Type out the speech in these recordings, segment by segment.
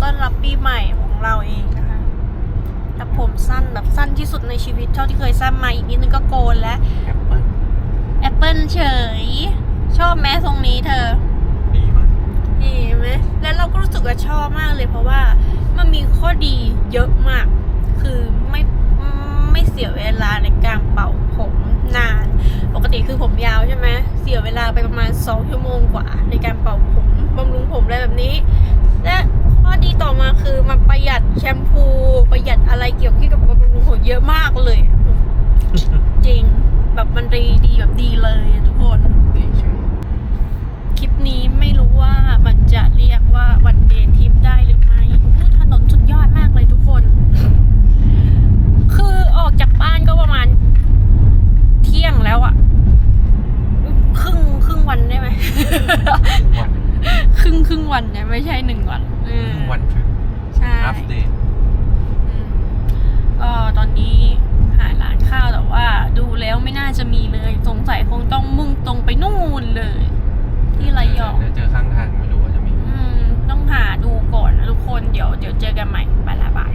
ต้อนรับปีใหม่ของเราเองนะคะแต่ผมสั้นแบบสั้นที่สุดในชีวิตเท่าที่เคยสั้นมาอีกนิดนึงก็โกนแล้วแอปเปิ้ลแอปเปิ้ลเฉย ชอบแม้ทรงนี้เธอดีมากดีไหมแล้วเราก็รู้สึกว่าชอบมากเลย เพราะว่ามันมีข้อดีเยอะมาก คือไม่ไม่เสียเวลาในการเป่าผมนาน ปกติคือผมยาวใช่ไหมเสียเวลาไปประมาณสองชั่วโมงกว่า ในการเป่าผมบำรุงผมอะไรแบบนี้ ต่อมาคือมันประหยัดแชมพูประหยัดอะไรเกี่ยวกับบำรุงผมเยอะมากเลยอะจริงแบบมันดีดีแบบดีเลยอะทุกคนดีใช่คลิปนี้ไม่รู้ว่ามันจะเรียกว่าวันเดย์ทริปได้หรือไม่อู้ถนนสุดยอดมากเลยทุกคน คือออกจากบ้านก็ประมาณเที่ยงแล้วอะครึ่งครึ่งวันได้ไหม วัน ครึ่งครึ่งวันเนี่ยไม่ใช่หนึ่งวันเออวันทริปใช่ อัปเดตอืมก็ตอนนี้หาร้านข้าวแต่ว่า ดูแล้วไม่น่าจะมีเลยสงสัยคงต้องมุ่งตรงไปนู่นเลย ที่ระยองเดี๋ยวเจอข้างทางไม่รู้ว่าจะมี อืม ต้องหาดูก่อนนะทุกคนเดี๋ยวเดี๋ยวเจอกันใหม่บายละบาย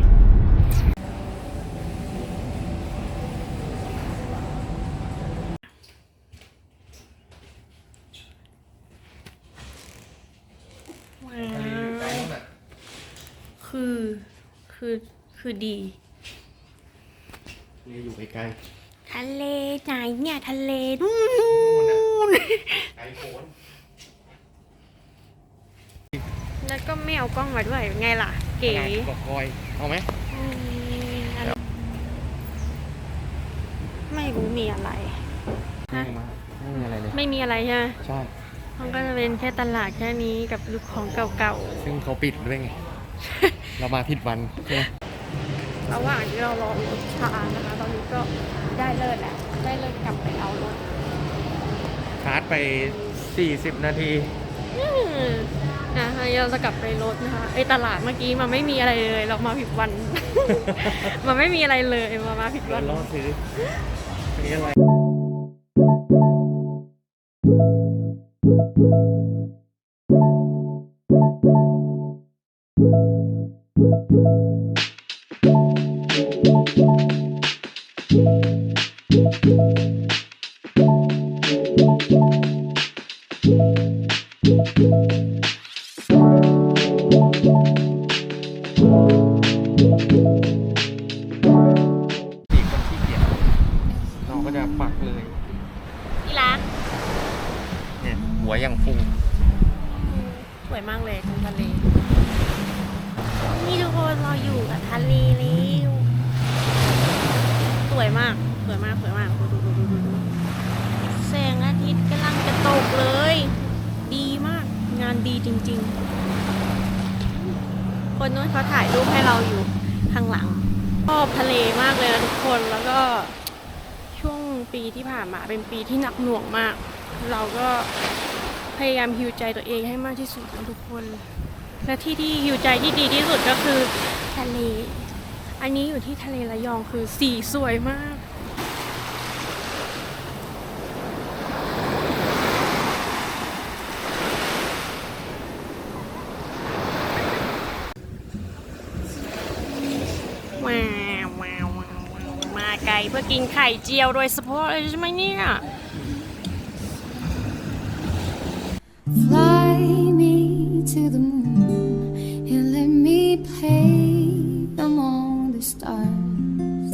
ว้าวคือ คือคือดีนี่อยู่ใกล้ทะเลไหนเนี่ยทะเลนู่นไอโฟนแล้วก็ไม่เอากล้องมาด้วยไงล่ะ เก๋บอกคอย เอาไหมอืมอันไม่รู้มีอะไร ฮะมาไม่มีอะไรเลย ไม่มีอะไรใช่ไหมใช่ มันก็จะเป็นแค่ตลาดแค่นี้กับลูกของเก่าซึ่งเขาปิดด้วยไง เรามาผิดวันใช่ไหมๆระหว่างที่เรารอรถชานะคะ ตอนนี้ก็ได้เลิศแล้วได้เลิศกลับไปเอารถชาร์จไป 40 นาที อืมนะคะเราจะกลับไปรถนะคะไอตลาดเมื่อกี้มันไม่มีอะไรเลย เรามาผิดวัน มันไม่มีอะไรเลยมามาผิดเดิวันนล่อซื้อนี่อะไร อีกคนขี้เกียจเราก็จะปักเลยที่ร้านเนี่ยหัวอย่างฟู สวยมากเลยทะเล นี่ทุกคนเราอยู่กับทะเลแล้วสวยมากสวยมากสวยมากดูดูดูดูดูแสงอาทิตย์กำลังจะตกเลย ดีมากงานดีจริง ๆ คนนู้นเขาถ่ายรูปให้เราอยู่ข้างหลังชอบทะเลมากเลยนะทุกคนแล้วก็ช่วงปีที่ผ่านมาเป็นปีที่หนักหน่วงมาก เราก็พยายามฮิวใจตัวเองให้มากที่สุดทุกคน และที่ที่ฮิวใจที่ดีที่สุดก็คือทะเล อันนี้อยู่ที่ทะเลระยองคือสีสวยมาก ว้าวว้าวว้าวว้าวมาไกลเพื่อกินไข่เจียวโดยเฉพาะเลยใช่ไหมเนี่ย Fly me to the moon me play among the stars.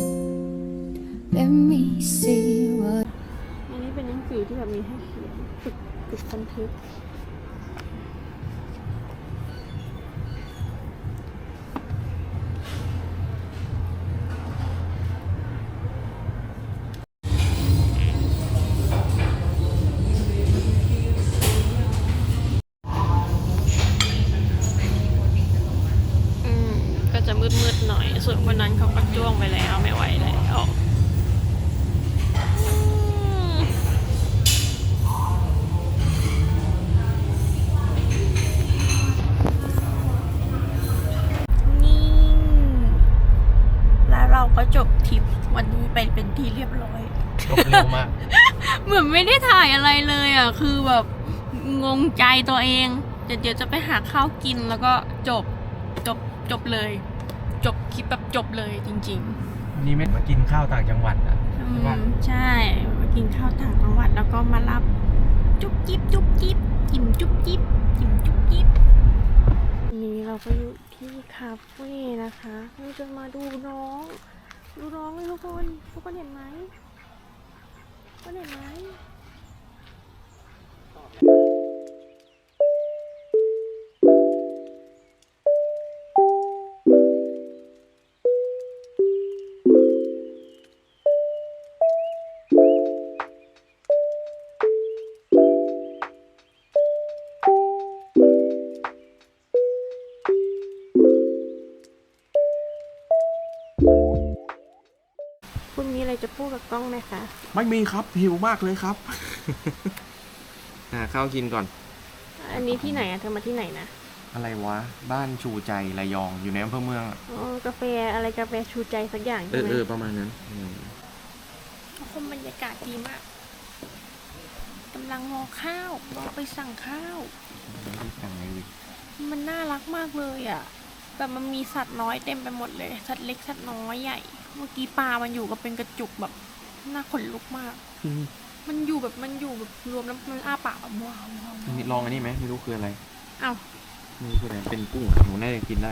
Let me see what อันนี้เป็นหนังสือที่แบบมีให้เขียนฝึกฝึกบันทึก จะมืดๆหน่อย ส่วนคนนั้นเขาก็จ้วงไปแล้วไม่ไหวแล้วอืมนี่แล้วเราก็จบทริปวันนี้ไปเป็นที่เรียบร้อยจบเร็วมาก เหมือนไม่ได้ถ่ายอะไรเลยอะ คือแบบงงใจตัวเอง เดี๋ยวเดี๋ยวจะไปหาข้าวกินแล้วก็จบจบจบเลย จจบคลิปแบบจบเลยจริง วันนี้ไม่มากินข้าวต่างจังหวัดอะๆ อืใช่ปะมใช่มากินข้าวต่างจังหวัดแล้วก็มารับ จุ๊บจิ๊บจุ๊บจิ๊บจิ้มจุ๊บจิ๊บจิ้มจุ๊บจิ๊บวันนี้เราก็อยู่ที่คาเฟ่นะคะเราจะมาดูน้อง ดูน้องเลยทุกคนทุกคนเห็นไหมทุกคนเห็นไหม ดกับกล้องไหมคะ ไม่มีครับหิวมากเลยครับ หาข้าวกินก่อน อันนี้ที่ไหนอะเธอมาที่ไหนนะอะไรวะ บ้านชูใจระยองอยู่ในอำเภอเมืองอะอ๋อกาแฟอะไรกาแฟชูใจสักอย่างเอใช่อไหมเออประมาณนั้นอืมทุกคนบรรยากาศดีมากกำลังรอข้าวรอไปสั่งข้าว ไม่ได้สั่งอะไรเลยมันน่ารักมากเลยอะ แบบมันมีสัตว์น้อยเต็มไปหมดเลย สัตว์เล็กสัตว์น้อยใหญ่ เมื่อกี้ปลา มันอยู่ก็เป็นกระจุกแบบน่าขนลุกมาก มันอยู่แบบมันอยู่แบบรวมแล้วมันอ้าปากแบบว้าวว้าวว้าวมีลองอันนี้ไหมไม่รู้คืออะไร เอ้า ไม่รู้คืออะไร เป็นกุ้งอะหนูน่าจะกินได้